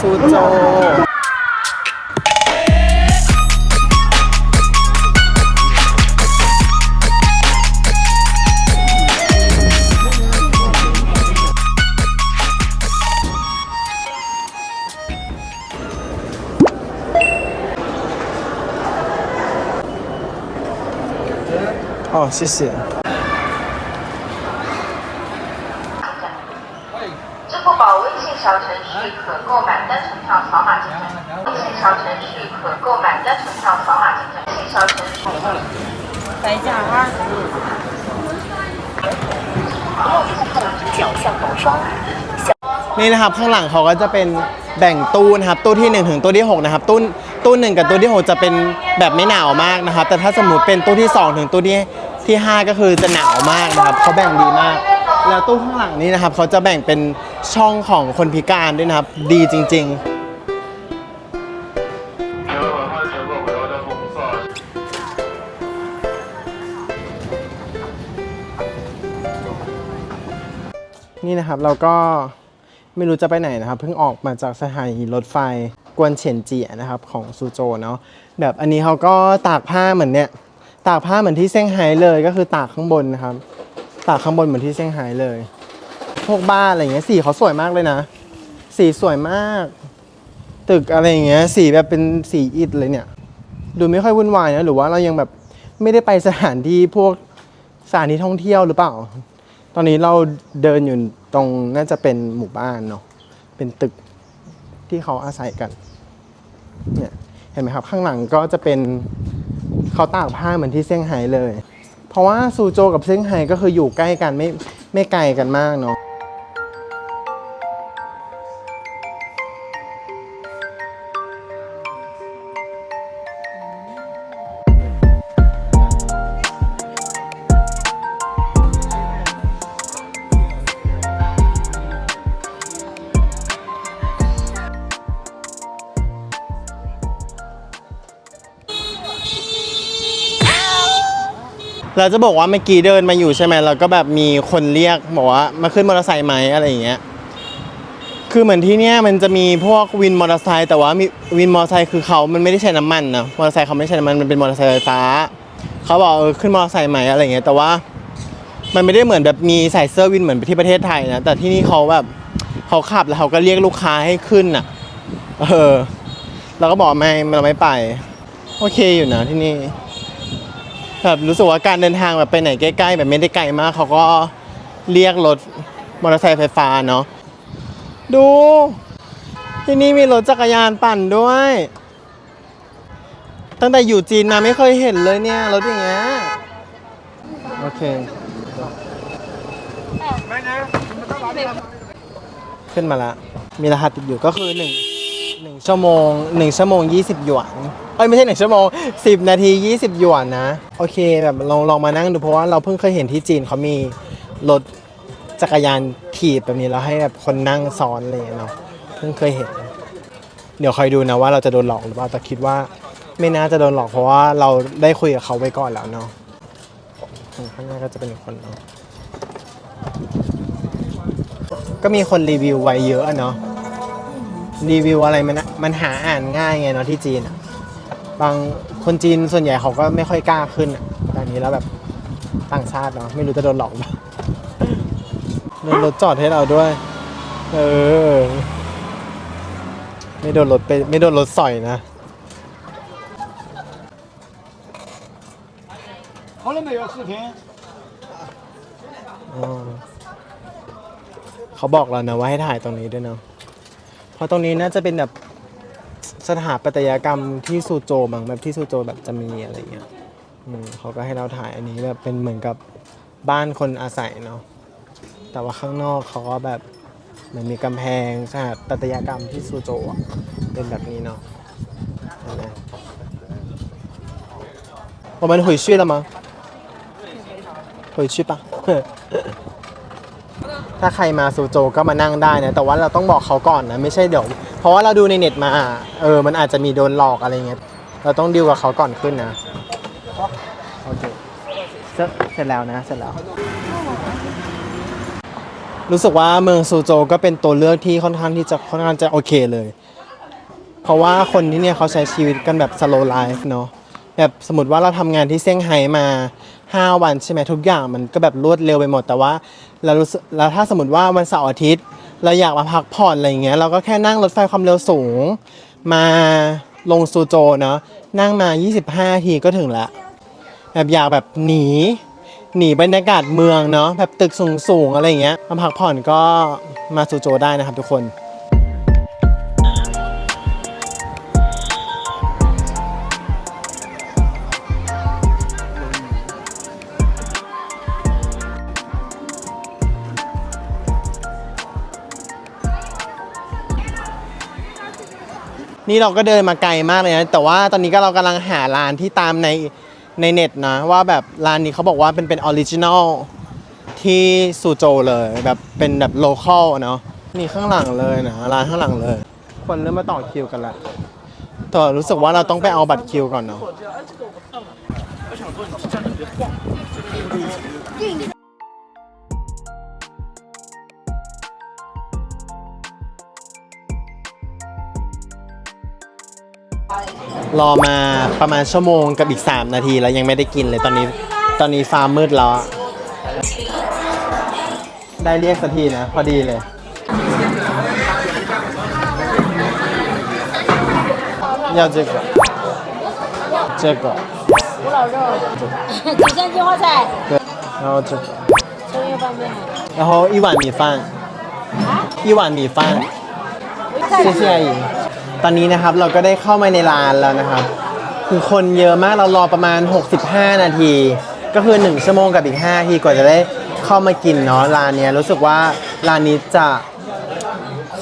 苏州。哦，谢谢。支付宝微信小程序可购买。 นี่นะครับข้างหลังเขาก็จะเป็นแบ่งตู้นะครับตู้ที่ 1 ถึงตู้ที่ 6 นะครับตู้ตู้หนึ่งกับตู้ที่ 6 จะเป็นแบบไม่หนาวมากนะครับ แต่ถ้าสมมติเป็นตู้ที่ 2 ถึงตู้ที่ที่ 5 ก็คือจะหนาวมากนะครับเขาแบ่งดีมาก แล้วตู้ข้างหลังนี้นะครับเขาจะแบ่งเป็นช่องของคนพิการด้วยนะครับ ดีจริง ๆ นี่นะครับเราก็ไม่รู้จะไปไหนนะครับ เพิ่งออกมาจากสถานีรถไฟกวนเฉียนเจียนะครับของซูโจเนาะแบบอันนี้เขาก็ตากผ้าเหมือนเนี่ยตากผ้าเหมือนที่เซี่ยงไฮ้เลยก็คือตากข้างบนนะครับ ตากข้างบนเหมือนที่เซี่ยงไฮ้เลย พวกบ้านอะไรเงี้ยสีเขาสวยมากเลยนะ สีสวยมาก ตึกอะไรเงี้ยสีแบบเป็นสีอิฐเลยเนี่ย ดูไม่ค่อยวุ่นวายนะหรือว่าเรายังแบบไม่ได้ไปสถานที่พวกสถานที่ท่องเที่ยวหรือเปล่า ตอนนี้เราเดินอยู่ตรงน่าจะเป็นหมู่บ้านเนาะเป็นตึกที่เขาอาศัยกันเนี่ยเห็นไหมครับ ข้างหลังก็จะเป็นเขาตากผ้าเหมือนที่เซี่ยงไฮ้เลย เพราะว่าซูโจกับเซี่ยงไฮ้ก็คืออยู่ใกล้กันไม่ไม่ไกลกันมากเนาะ เราจะบอกว่าเมื่อกี้เดินมาอยู่ใช่ไหมแล้วก็แบบมีคนเรียกบอกว่ามาขึ้นมอเตอร์ไซค์ไหมอะไรอย่างเงี้ยคือเหมือนที่เนี้ยมันจะมีพวกวินมอเตอร์ไซค์แต่ว่ามีวินมอเตอร์ไซค์คือเขามันไม่ได้ใช้น้ำมันนะมอเตอร์ไซค์เขาไม่ใช้น้ำมันมันเป็นมอเตอร์ไซค์ไฟฟ้าเขาบอกเออขึ้นมอเตอร์ไซค์ไหมอะไรอย่างเงี้ยแต่ว่ามันไม่ได้เหมือนแบบมีใส่เสื้อวินเหมือนที่ประเทศไทยนะแต่ที่นี่เขาแบบเขาขับแล้วเขาก็เรียกลูกค้าให้ขึ้นอะเออเราก็บอกไม่เราไม่ไป โอเคอยู่นะที่นี่ แบบรู้สึกว่าการเดินทางแบบไปไหนใกล้ๆแบบไม่ได้ไกลมากเขาก็เรียกรถมอเตอร์ไซค์ไฟฟ้าเนาะดู ที่นี่มีรถจักรยานปั่นด้วย ตั้งแต่อยู่จีนมาไม่เคยเห็นเลยเนี่ยรถอย่างเงี้ยโอเคขึ้นมาละมีรหัสติดอยู่ก็คือหนึ่งหนึ่ง ชั่วโมงหนึ่งชั่วโมงยี่สิบหยวนเอ้ยไม่ใช่หนึ่งชั่วโมงสิบนาทียี่สิบหยวนนะ โอเคแบบลองลองมานั่งดูเพราะว่าเราเพิ่งเคยเห็นที่จีนเขามีรถจักรยานถีบแบบนี้แล้วให้แบบคนนั่งซ้อนอะไรอย่างเงี้ยเนาะเพิ่งเคยเห็น เดี๋ยวคอยดูนะว่าเราจะโดนหลอกหรือเปล่าแต่คิดว่าไม่น่าจะโดนหลอกเพราะว่าเราได้คุยกับเขาไว้ก่อนแล้วเนาะข้างหน้าก็จะเป็นคนเนาะก็มีคนรีวิวไว้เยอะเนาะ รีวิวอะไรมันอะมันหาอ่านง่ายไงเนาะที่จีนอะบางคนจีนส่วนใหญ่เขาก็ไม่ค่อยกล้าขึ้นอะแต่อันนี้แล้วแบบต่างชาติเนาะไม่รู้จะโดนหลอกไหมโดนรถจอดให้เราด้วย เออ ไม่โดนรถไปไม่โดนรถสอยนะ 好了没有？视频。 อ๋อเขาบอกเรานะว่าให้ถ่ายตรงนี้ด้วยเนาะ เพ ราะตรงนี้น่าจะเป็นแบบสถาปัตยกรรมที่ซูโจบางแบบที่ซูโจแบบจะมีอะไรเงี้ยอืมเขาก็ให้เราถ่ายอันนี้แบบเป็นเหมือนกับบ้านคนอาศัยเนาะ แต่ว่าข้างนอกเขาก็แบบเหมือนมีกำแพงสถาปัตยกรรมที่ซูโจอะเป็นแบบนี้เนาะเห็นไหม我们回去了吗？回去吧 ถ้าใครมาซูโจก็มานั่งได้นะ แต่ว่าเราต้องบอกเขาก่อนนะ ไม่ใช่เดี๋ยว เพราะว่าเราดูในเน็ตมา เออ มันอาจจะมีโดนหลอกอะไรเงี้ย เราต้องดีลกับเขาก่อนขึ้นนะ โอเค เสร็จเสร็จแล้วนะ เสร็จแล้ว รู้สึกว่าเมืองซูโจวก็เป็นตัวเลือกที่ค่อนข้างที่จะค่อนข้างจะโอเคเลย เพราะว่าคนที่เนี่ยเขาใช้ชีวิตกันแบบ slow life เนาะ แบบสมมติว่าเราทำงานที่เซี่ยงไฮ้มา 5 วันใช่ไหมทุกอย่างมันก็แบบรวดเร็วไปหมด แต่ว่า แล้วถ้าสมมติว่าวันเสาร์อาทิตย์ เราอยากมาพักผ่อนอะไรอย่างเงี้ยเราก็แค่นั่งรถไฟความเร็วสูง มาลงซูโจเนาะนั่งมา 25 ทีก็ถึงละแบบอยากแบบหนีหนีบรรยากาศเมืองเนาะแบบตึกสูงๆอะไรเงี้ยมาพักผ่อนก็มาซูโจได้นะครับทุกคน นี่เราก็เดินมาไกลมากเลยนะแต่ว่าตอนนี้ก็เรากำลังหาร้านที่ตามในในเน็ตนะว่าแบบร้านนี้เขาบอกว่าเป็นเป็นออริจินอลที่ซูโจวเลยแบบเป็นแบบโลคอลเนาะนี่ข้างหลังเลยนะร้านข้างหลังเลย คนเริ่มมาต่อคิวกันละแต่รู้สึกว่าเราต้องไปเอาบัตรคิวก่อนเนาะ รอมาประมาณชั่วโมงกับอีก 3 นาทีแล้วยังไม่ได้กินเลยตอนนี้ตอนนี้ฟ้ามืดแล้วอะได้เรียกสักทีนะ พอดีเลย 要这个，这个，五老肉，几香金花菜，对，然后这个，葱油拌面。然后一碗米饭，一碗米饭，谢谢阿姨 ตอนนี้นะครับเราก็ได้เข้ามาในร้านแล้วนะครับ คือคนเยอะมากเรารอประมาณ 65 นาที ก็คือ 1 ชั่วโมงกับอีก5นาทีกว่าจะได้เข้ามากินเนาะร้านเนี้ยรู้สึกว่าร้านนี้จะ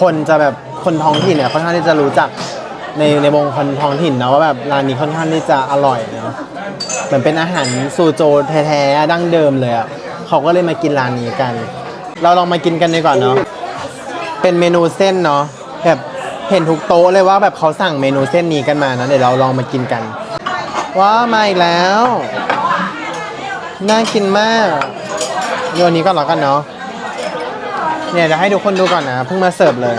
คนจะแบบคนท้องถิ่นเนี่ยค่อนข้างที่จะรู้จักในในวงคนท้องถิ่นนะว่าแบบร้านนี้ค่อนข้างที่จะอร่อยเนาะเหมือนเป็นอาหารซูโจแท้ๆดั้งเดิมเลยอะ่ะเขาก็เลยมากินร้านนี้กัน เราลองมากินกันดีกว่อนเนาะเป็นเมนูเส้นเนาะแบบ เห็นทุกโต๊ะเลยว่าแบบเขาสั่งเมนูเส้นนี้กันมานะเดี๋ยวเราลองมากินกันว้ามาอีกแล้ว น่ากินมากโยนนี้ก่อนแล้วกันเนาะเนี่ยจะให้ทุกคนดูก่อนนะเพิ่งมาเสิร์ฟเลย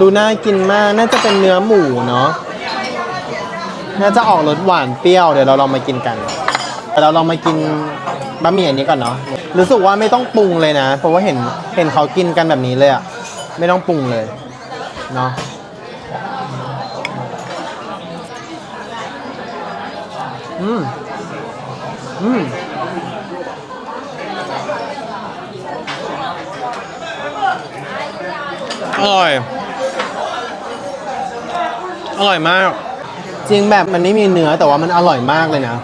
ดูน่ากินมากน่าจะเป็นเนื้อหมูเนาะน่าจะออกรสหวานเปรี้ยวเดี๋ยวเราลองมากินกันเราลองมากินบะหมี่อันนี้ก่อนเนาะรู้สึกว่าไม่ต้องปรุงเลยนะ เพราะว่าเห็นเห็นเขากินกันแบบนี้เลยอะ ไม่ต้องปรุงเลยเนาะอืม อืม อร่อย อร่อยมาก จริงแบบมันไม่มีเนื้อแต่ว่ามันอร่อยมากเลยนะ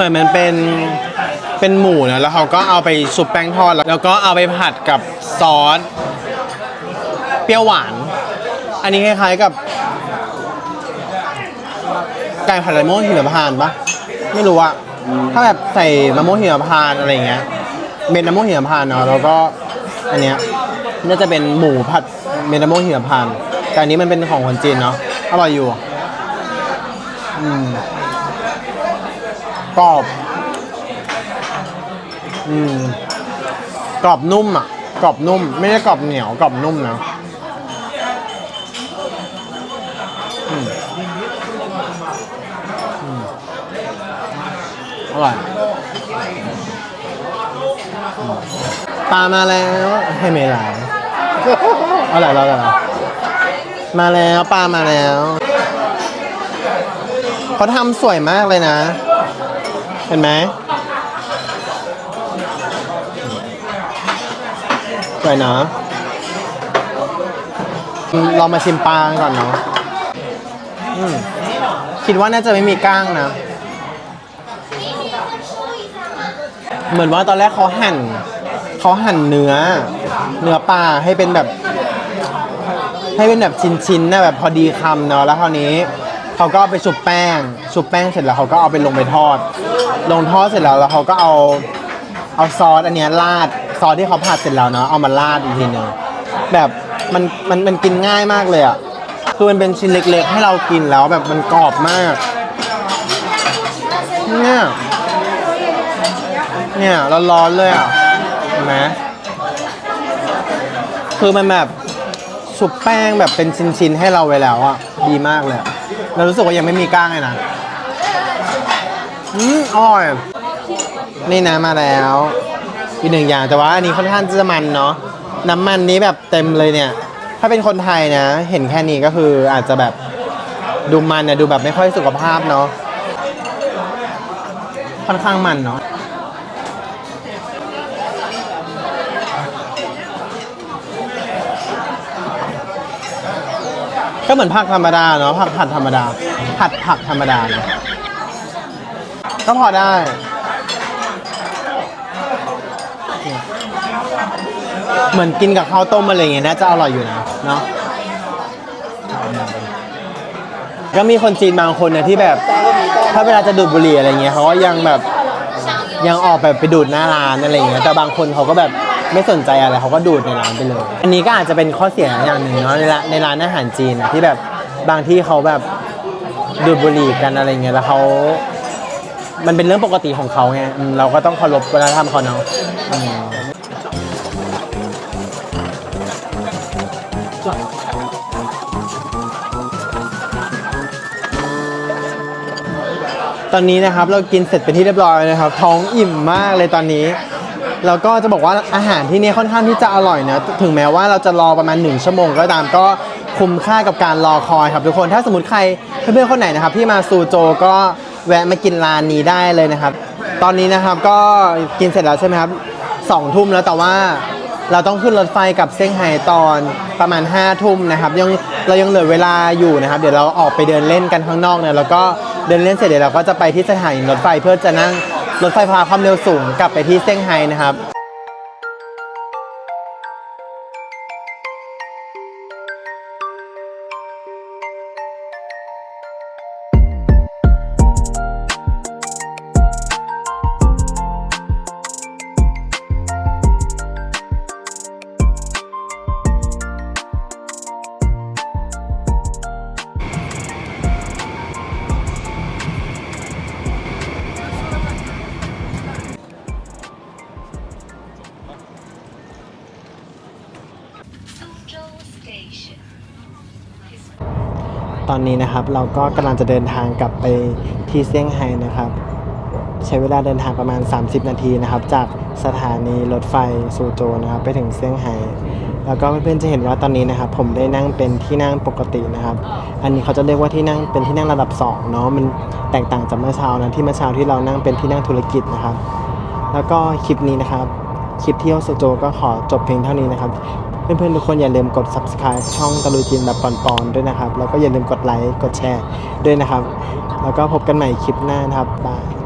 เหมือนมันเป็นเป็นหมูนะแล้วเขาก็เอาไปชุบแป้งทอด แล้วก็เอาไปผัดกับซอสเปรี้ยวหวาน อันนี้คล้ายๆกับไก่ผัดมะม่วงหิมพานต์ปะไม่รู้อะถ้าแบบใส่มะม่วงหิมพานต์อะไรเงี้ยเม็ดมะม่วงหิมพานต์เนาะแล้วก็อันเนี้ยน่าจะเป็นหมูผัดเม็ดมะม่วงหิมพานต์แต่อันนี้มันเป็นของคนจีนเนาะอร่อยอยู่อืม กรอบ อืม กรอบนุ่มอะ กรอบนุ่ม ไม่ได้กรอบเหนียว กรอบนุ่มนะอืมอร่อยปลามาแล้วให้เมลายอร่อยอร่อยอร่อยมาแล้วปลามาแล้วเขาทำสวยมากเลยนะ เห็นไหมสวยนะอืมเรามาชิมปลาก่อนเนาะคิดว่าน่าจะไม่มีก้างนะ เหมือนว่าตอนแรกเขาหั่นเขาหั่นเนื้อ เนื้อปลาให้เป็นแบบ ให้เป็นแบบชิ้นๆนะแบบพอดีคำเนาะแล้วคราวนี้ เขาก็เอาไปชุบแป้ง ชุบแป้งเสร็จแล้วเขาก็เอาไปลงไปทอด ลงทอดเสร็จแล้วแล้วเขาก็เอาเอาซอสอันเนี้ยราดซอสที่เขาผัดเสร็จแล้วเนาะเอามาราดอีกทีหนึ่งแบบมันมันมันกินง่ายมากเลยอะคือมันเป็นชิ้นเล็ก ๆ ให้เรากินแล้วแบบมันกรอบมากเนี่ยเนี่ยร้อนๆเลยอะเห็นไหมคือมันแบบชุบแป้งแบบเป็นชิ้นๆให้เราไว้แล้วอะดีมากเลยอะ เรารู้สึกว่ายังไม่มีก้างเลยนะอืมอร่อย นี่นะมาแล้วอีกหนึ่งอย่างแต่ว่าอันนี้ค่อนข้างจะมันเนาะน้ำมันนี้แบบเต็มเลยเนี่ย ถ้าเป็นคนไทยนะ เห็นแค่นี้ก็คืออาจจะแบบดูมันเนี่ยดูแบบไม่ค่อยสุขภาพเนาะค่อนข้างมันเนาะ ก็เหมือนผักธรรมดาเนาะผักผัดธรรมดา ผัดผักธรรมดาเนาะก็พอได้เหมือนกินกับข้าวต้มอะไรอย่างเงี้ยน่าจะอร่อยอยู่นะเนาะก็มีคนจีนบางคนเนี่ยที่แบบ ถ้าเวลาจะดูดบุหรี่อะไรเงี้ยเขาก็ยังแบบยังออกแบบไปดูดหน้าร้านอะไรเงี้ยแต่บางคนเขาก็แบบ ไม่สนใจอะไรเขาก็ดูดในร้านไปเลย อันนี้ก็อาจจะเป็นข้อเสียอย่างหนึ่งเนาะในร้านในร้านอาหารจีนที่แบบบางที่เขาแบบดูดบุหรี่กันอะไรเงี้ยแล้วเขามันเป็นเรื่องปกติของเขาไงอืมเราก็ต้องเคารพวัฒนธรรมเขาเนาะอืมตอนนี้นะครับเรากินเสร็จเป็นที่เรียบร้อยนะครับ ท้องอิ่มมากเลยตอนนี้ แล้วก็จะบอกว่าอาหารที่นี่ค่อนข้างที่จะอร่อยนะถึงแม้ว่าเราจะรอประมาณ 1 ชั่วโมงก็ตามก็คุ้มค่ากับการรอคอยครับทุกคนถ้าสมมติใครเพื่อนๆคนไหนนะครับที่มาซูโจก็แวะมากินร้านนี้ได้เลยนะครับ ตอนนี้นะครับก็กินเสร็จแล้วใช่ไหมครับสองทุ่มแล้วแต่ว่าเราต้องขึ้นรถไฟกับเซี่ยงไฮ้ตอนประมาณ5้าทุ่มนะครับยังเรายังเหลือเวลาอยู่นะครับ เดี๋ยวเราออกไปเดินเล่นกันข้างนอกเนี่ยแล้วก็เดินเล่นเสร็จเดี๋ยวเราก็จะไปที่สถานีรถไฟเพื่อจะนั่ง รถไฟฟ้าความเร็วสูงกลับไปที่เซี่ยงไฮ้นะครับ ตอนนี้นะครับ เราก็กำลังจะเดินทางกลับไปที่เซี่ยงไฮ้นะครับ ใช้เวลาเดินทางประมาณ 30 นาทีนะครับ จากสถานีรถไฟซูโจนะครับไปถึงเซี่ยงไฮ้แล้วก็เพื่อนๆจะเห็นว่าตอนนี้นะครับ ผมได้นั่งเป็นที่นั่งปกตินะครับ อันนี้เขาจะเรียกว่าที่นั่งเป็นที่นั่งระดับ2เนาะมันแตกต่างจากเมื่อเช้านะที่เมื่อเช้าที่เรานั่งเป็นที่นั่งธุรกิจนะครับ แล้วก็คลิปนี้นะครับคลิปเที่ยวซูโจก็ขอจบเพียงเท่านี้นะครับ เพื่อนๆทุกคนอย่าลืมกด subscribe ช่องตะลุยจีนแบบปอนๆด้วยนะครับ แล้วก็อย่าลืมกดไลค์กดแชร์ด้วยนะครับ แล้วก็พบกันใหม่คลิปหน้านะครับบาย